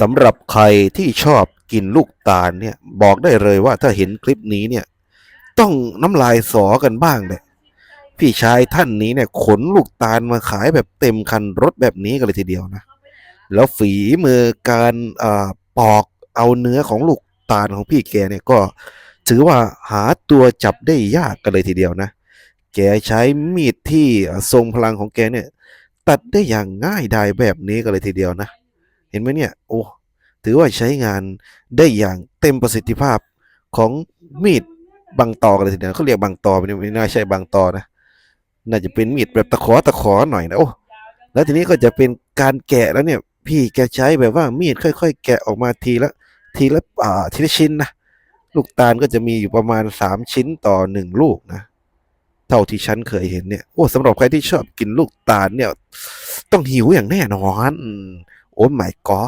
สำหรับใครที่ชอบกินลูกตาลเนี่ยบอกได้เลยว่าถ้าเห็นคลิปนี้เนี่ยต้องน้ำลายสอกันบ้างเลยพี่ชายท่านนี้เนี่ยขนลูกตาลมาขายแบบเต็มคันรถแบบนี้กันเลยทีเดียวนะ แล้วฝีมือการอาปอกเอาเนื้อของลูกตาลของพี่แกเนี่ยก็ถือว่าหาตัวจับได้ยากกันเลยทีเดียวนะ แกใช้มีดที่ทรงพลังของแกเนี่ยตัดได้อย่างง่ายดายแบบนี้กันเลยทีเดียวนะ เห็นไหมเนี่ย โอ้ถือว่าใช้งานได้อย่างเต็มประสิทธิภาพของมีดบางตอกันเลยทีเดียวเขาเรียกบางตอไม่ไม่น่าใช่บางตอนะ น่าจะเป็นมีดแบบตะขอตะขอหน่อยนะโอ้แล้วทีนี้ก็จะเป็นการแกะแล้วเนี่ย พี่แกใช้แบบว่ามีดค่อย ๆ แกะออกมาทีละทีละอ่าทีละชิ้นนะลูกตาลก็จะมีอยู่ประมาณสามชิ้นต่อหนึ่งลูกนะ เท่าที่ฉันเคยเห็นเนี่ยโอ้สำหรับใครที่ชอบกินลูกตาลเนี่ย ต้องหิวอย่างแน่นอน โอ้ my god